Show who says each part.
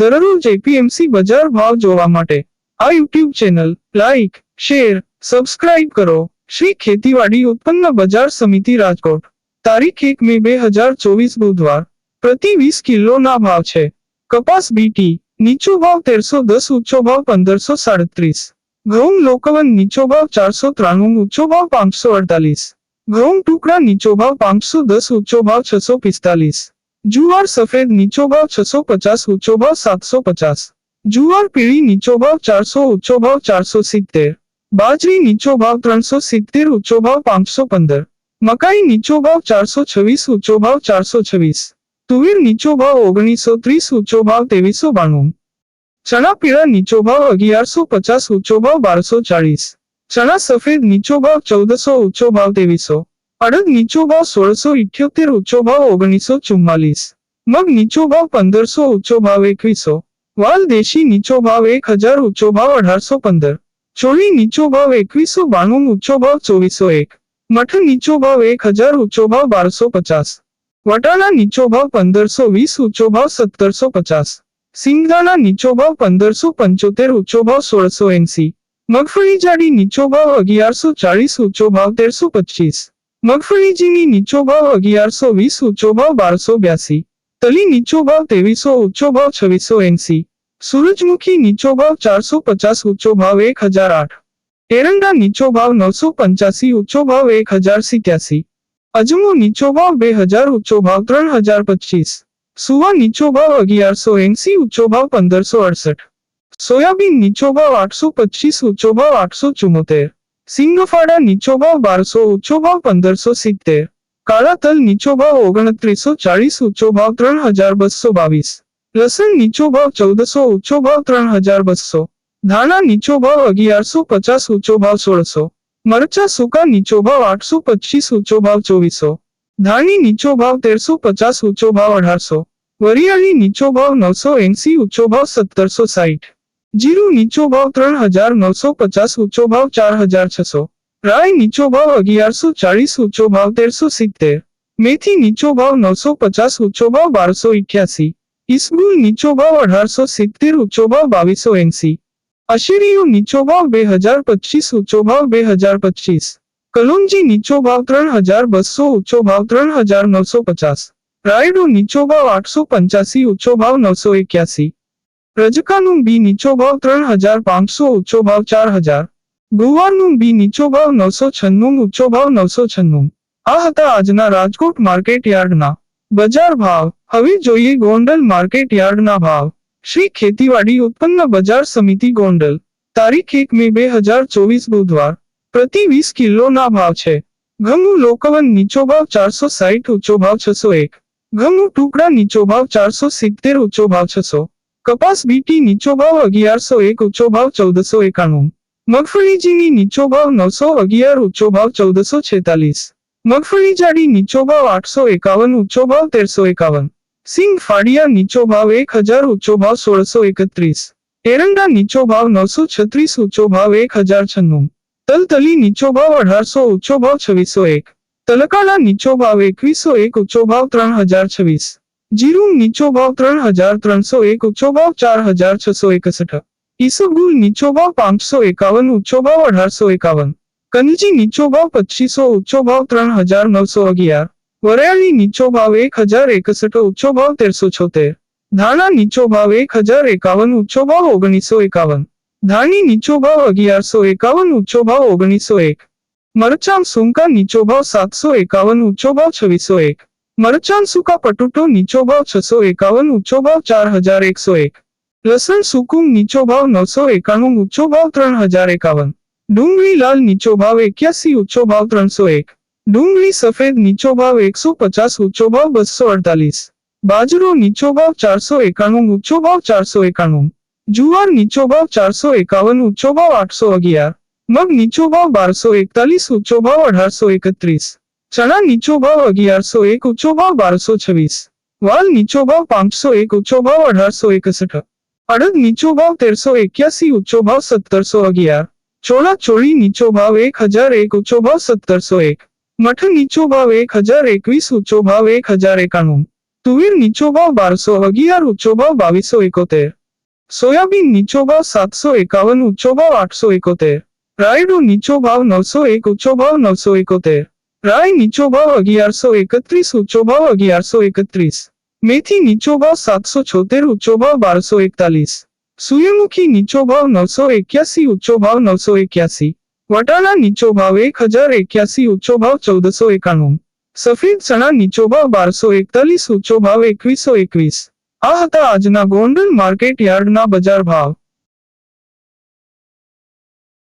Speaker 1: દરરોજ એપીએમસી બજાર ભાવ જોવા માટે આ YouTube channel like share subscribe કરો. શ્રી ખેતીવાડી ઉત્પન્ન બજાર સમિતિ રાજકોટ. તારીખ એક મે બે હજાર ચોવીસ બુધવાર. પ્રતિ વીસ કિલોના ભાવ છે. કપાસ બીટી નીચો ભાવ તેરસો દસ, ઊંચો ભાવ પંદરસો સાડત્રીસ. ઘઉં લોકવન, નીચો ભાવ ચારસો ત્રાણું, ઊંચો ભાવ પાંચસો અડતાલીસ. ઘઉં ટુકડા, નીચો ભાવ પાંચસો દસ, ઊંચો ભાવ છસો પિસ્તાલીસ. જુવાર સફેદ નીચો ભાવ છસો પચાસ ઊંચો ભાવ સાતસો પચાસ. જુવાર પીળી નીચો ભાવ ચારસો ઊંચો ભાવ ચારસો સિત્તેર. બાજરી નીચો ભાવ ત્રણસો સિત્તેર ઊંચો ભાવ પાંચસો પંદર. મકાઈ નીચો ભાવ ચારસો છવ્વીસ ઊંચો ભાવ ચારસો છવ્વીસ. તુવેર નીચો ભાવ ઓગણીસો ત્રીસ ઊંચો ભાવ ત્રેવીસો બાણું. ચણા પીળા નીચો ભાવ અગિયારસો પચાસ ઊંચો ભાવ બારસો ચાળીસ. ચણા સફેદ નીચો ભાવ ચૌદસો ઊંચો ભાવ ત્રેવીસો. અડદ નીચો ભાવ સોળસો ઇઠ્યોતેર ઊંચો ભાવ ઓગણીસો ચુમ્માલીસ. મગ નીચો ભાવ પંદરસો ઊંચો ભાવ એકવીસો. વાલ દેશી નીચો ભાવ એક હજાર ઊંચો ભાવ અઢારસો પંદર. ચોળી નીચો ભાવ એકવીસો બાણું ઊંચો ભાવ ચોવીસો એક. મઠ નીચો ભાવ એક હજાર ઊંચો ભાવ બારસો પચાસ. વટાણા નીચો ભાવ પંદરસો વીસ ઊંચો ભાવ સત્તરસો પચાસ. સિંગદાણા નીચો ભાવ પંદરસો પંચોતેર ઊંચો ભાવ સોળસો એંસી. મગફળી જાડી નીચો ભાવ અગિયારસો ચાળીસ ઊંચો ભાવ તેરસો પચીસ. મગફળી ઝીણી નીચો ભાવ અગિયારસો વીસ, ઊંચો ભાવ બારસો બ્યાસી, તલી નીચો ભાવ ત્રેવીસો, ઊંચો ભાવ છવ્વીસો એંસી, સૂરજમુખી નીચો ભાવ ચારસો પચાસ, ઊંચો ભાવ એક હજાર આઠ, એરંડા નીચો ભાવ નવસો પંચ્યાસી, ઊંચો ભાવ એક હજાર સિત્યાસી, અજમો નીચો ભાવ બે હજાર, ઊંચો ભાવ ત્રણ હજાર પચીસ, સુવા નીચો ભાવ અગિયારસો એંસી, ઊંચો ભાવ પંદરસો અડસઠ, સોયાબીન નીચો ભાવ આઠસો પચીસ, ઊંચો ભાવ આઠસો ચુમ્મોતેર સિંગફાડા નીચો ભાવ બારસો ઊંચો ભાવ પંદરસો સિત્તેર. કાળા તલ નીચો ભાવ ઓગણત્રીસો ચાળીસ ઊંચો ભાવ ત્રણ હજાર બસો બાવીસ. લસણ નીચો ભાવ ચૌદસો ઊંચો ભાવ ત્રણ હજાર બસો. ધાણા નીચો ભાવ અગિયારસો પચાસ ઊંચો ભાવ સોળસો. મરચા સૂકા નીચો ભાવ આઠસો પચીસ ઊંચો ભાવ ચોવીસો. ધાણી નીચો ભાવ તેરસો પચાસ ઊંચો ભાવ અઢારસો. વરિયાળી નીચો ભાવ નવસો એંસી ઊંચો ભાવ સત્તરસો સાઠ જીરું નીચો ભાવ ત્રણ હજાર નવસો પચાસ, ઊંચો ભાવ ચાર હજાર છસો. રાય નીચો ભાવ અગિયારસો ચાળીસ, ઊંચો ભાવ તેરસો સિત્તેર. મેથી નીચો ભાવ નવસો પચાસ, ઊંચો ભાવ બારસો ઇઠ્યાસી ઈસબુલ નીચો ભાવ અઢારસો સિત્તેર, ઊંચો ભાવ બાવીસો એંસી. અશેરીઓ નીચો ભાવ બે હજાર પચીસ, ઊંચો ભાવ બે હજાર પચીસ. કલોંજી નીચો ભાવ ત્રણ હજાર બસો, ઊંચો ભાવ ત્રણ હજાર નવસો પચાસ. રાયડો નીચો ભાવ આઠસો પંચ્યાસી, ઊંચો ભાવ નવસો એક્યાસી. રજકાનું બી નીચો ભાવ ત્રણ હજાર પાંચસો ઊંચો ભાવ ચાર હજાર. ગુવારનું બી નીચો ભાવ નવસો છન્નું, ઊંચો ભાવ નવસો છન્નું. આ હતા આજના રાજકોટ માર્કેટ યાર્ડના. બજાર ભાવ. હવે જોઈએ ગોંડલ માર્કેટ યાર્ડના ભાવ. શ્રી ખેતીવાડી ઉત્પન્ન બજાર સમિતિ ગોંડલ. તારીખ એક મે બે હજાર ચોવીસ બુધવાર. પ્રતિ વીસ કિલોના ભાવ છે. ઘઉં લોકવન નીચો ભાવ ચારસો સાહીઠ ઊંચો ભાવ છસો એક. ઘઉં ટુકડા નીચો ભાવ ચારસો સિત્તેર, ઊંચો ભાવ છસો. કપાસ બીટી નીચો ભાવ અગિયારસો એક ઊંચો ભાવ ચૌદસો એકાણું. મગફળી નીચો ભાવ નવસો અગિયાર ઊંચો ભાવ ચૌદસો છેતાલીસ. મગફળી જાડી નીચો ભાવ આઠસો એકાવન ઊંચો ભાવ તેરસો એકાવન. સિંગ ફાડિયા નીચો ભાવ એક હજાર ઊંચો ભાવ સોળસો એકત્રીસ. એરંડા નીચો ભાવ નવસો છત્રીસ ઊંચો ભાવ એક હજાર છન્નું. તલતલી નીચો ભાવ અઢારસો ઊંચો ભાવ છવ્વીસો એક. તલકાળા નીચો ભાવ એકવીસો એક ઊંચો ભાવ ત્રણ હજાર છવ્વીસ. જીરું નીચો ભાવ ત્રણ હજાર ત્રણસો એક ઊંચો ભાવ ચાર હજાર છસો એકસઠ. ઈસબગુલ નીચો ભાવ પાંચસો એકાવન ઊંચો ભાવ અઢારસો એકાવન. કનજી નીચો ભાવ પચીસો ઊંચો ભાવ ત્રણ હજાર નવસો અગિયાર. વરિયાળી નીચો ભાવ એક હજાર એકસઠ ઊંચો ભાવ તેરસો છોતેર. ધાણા નીચો ભાવ એક હજાર એકાવન ઊંચો ભાવ ઓગણીસો એકાવન. ધાણી નીચો ભાવ અગિયારસો એકાવન ઊંચો ભાવ ઓગણીસો એક. મરચાં, સૂકા નીચો ભાવ સાતસો એકાવન ઊંચો ભાવ છવ્વીસો એક. મરચાં સૂકા પટુટો નીચો ભાવ છસો એકાવન, ઊંચો ભાવ ચાર હજાર એકસો એક. લસણ સુકુમ નીચો ભાવ નવસો એકાણું, ઊંચો ભાવ ત્રણ હજાર એકાવન. ડુંગળી લાલ નીચો ભાવ એક્યાસી, ઊંચો ભાવ ત્રણસો એક. ડુંગળી સફેદ નીચો ભાવ એકસો પચાસ, ઊંચો ભાવ બસો અડતાલીસ. બાજરો નીચો ભાવ ચારસો એકાણું, ઊંચો ભાવ ચારસો એકાણું. જુવાર નીચો ભાવ ચારસો એકાવન, ઊંચો ભાવ આઠસો અગિયાર. મગ નીચો ભાવ બારસો એકતાલીસ, ઊંચો ભાવ અઢારસો એકત્રીસ. ચણા નીચો ભાવ અગિયારસો એક ઊંચો ભાવ બારસો છવ્વીસ વાલ નીચો ભાવ પાંચસો એક ઊંચો ભાવ અઢારસો એકસઠ અડદ નીચો ભાવ તેરસો એક્યાસી ઊંચો ભાવ સત્તરસો અગિયાર ચોળા ચોળી નીચો ભાવ એક હજાર એક ઊંચો ભાવ સત્તરસો એક મઠ નીચો ભાવ એક હજાર એકવીસ ઊંચો ભાવ એક હજાર એકાણું તુવેર નીચો ભાવ બારસો અગિયાર ઊંચો ભાવ બાવીસો એકોતેર સોયાબીન નીચો ભાવ સાતસો એકાવન ઊંચો ભાવ આઠસો એકોતેર રાયડો નીચો ભાવ નવસો એક ઊંચો ભાવ નવસો એકોતેર રાય નીચો ભાવ અગિયારસો એકત્રીસ, ઊંચો ભાવ અગિયારસો એકત્રીસ. મેથી નીચો ભાવ સાતસો છોતેર, ઊંચો ભાવ બારસો એકતાલીસ. સૂર્યમુખી નીચો ભાવ નવસો એક્યાસી, ઊંચો ભાવ નવસો એક્યાસી. વટાણા નીચો ભાવ એક હજાર એક્યાસી, ઊંચો ભાવ ચૌદસો એકાણું. સફેદ ચણા નીચો ભાવ બારસો એકતાલીસ, ઊંચો ભાવ એકવીસો એકવીસ. આ હતા આજના ગોંડલ માર્કેટ યાર્ડના બજાર ભાવ.